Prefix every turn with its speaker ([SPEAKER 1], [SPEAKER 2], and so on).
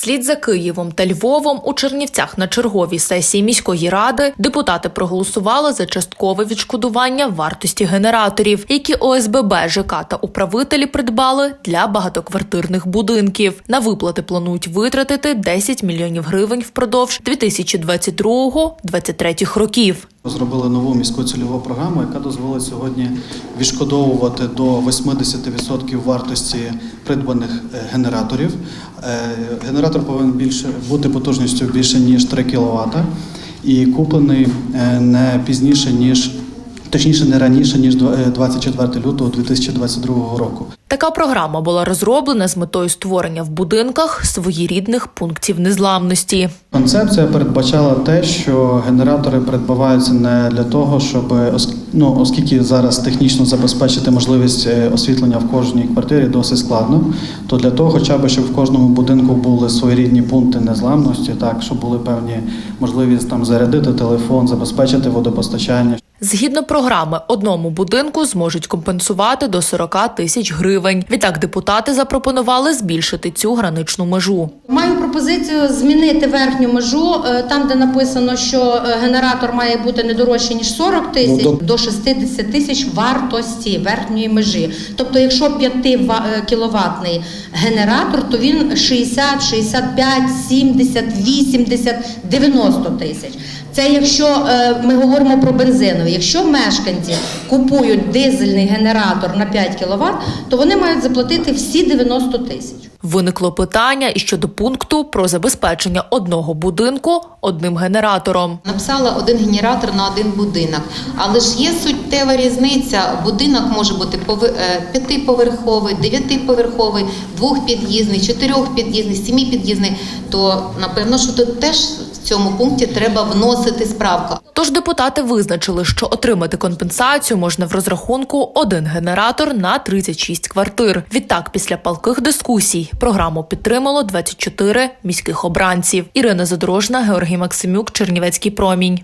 [SPEAKER 1] Вслід за Києвом та Львовом у Чернівцях на черговій сесії міської ради депутати проголосували за часткове відшкодування вартості генераторів, які ОСББ, ЖК та управителі придбали для багатоквартирних будинків. На виплати планують витратити 10 мільйонів гривень впродовж 2022-2023 років.
[SPEAKER 2] Зробили нову міську цільову програму, яка дозволить сьогодні відшкодовувати до 80% вартості придбаних е, генераторів. Е, Генератор повинен більше бути потужністю більше ніж 3 кВт і куплений е, не пізніше ніж точніше не раніше ніж два- е, 24 лютого 2022 року.
[SPEAKER 1] Така програма була розроблена з метою створення в будинках своєрідних пунктів незламності.
[SPEAKER 2] Концепція передбачала те, що генератори придбаваються не для того, щоб ос- ну, оскільки зараз технічно забезпечити можливість е, освітлення в кожній квартирі досить складно, то для того, хоча б щоб в кожному будинку були своєрідні пункти незламності, так щоб були певні можливість там зарядити телефон, забезпечити водопостачання.
[SPEAKER 1] Згідно програми, одному будинку зможуть компенсувати до 40 тисяч гривень. Відтак депутати запропонували збільшити цю граничну межу.
[SPEAKER 3] Маю пропозицію змінити верхню межу е, там, де написано, що е, генератор має бути не дорожче ніж 40 тисяч до 60 тисяч вартості верхньої межі. Тобто, якщо 5 кіловатний генератор, то він 60, 65, 70, 80, 90 тисяч. Це якщо е, ми говоримо про Якщо мешканці купують дизельний генератор на 5 кВт, то вони мають заплатити всі 90 тисяч.
[SPEAKER 1] Виникло питання і щодо пункту про забезпечення одного будинку одним генератором.
[SPEAKER 4] Написала один генератор на один будинок, але ж є суттєва різниця. Будинок може бути е, п'ятиповерховий, дев'ятиповерховий, двохпід'їзний, чотирьохпід'їзний, сіміпід'їзний. То напевно, що тут теж в цьому пункті треба вносити справку.
[SPEAKER 1] Тож депутати визначили, що отримати компенсацію можна в розрахунку один генератор на 36 квартир. Відтак, після палких дискусій, програму підтримало 24 міських обранців. Ірина Задорожна, Георгій Максимюк, Чернівецький промінь.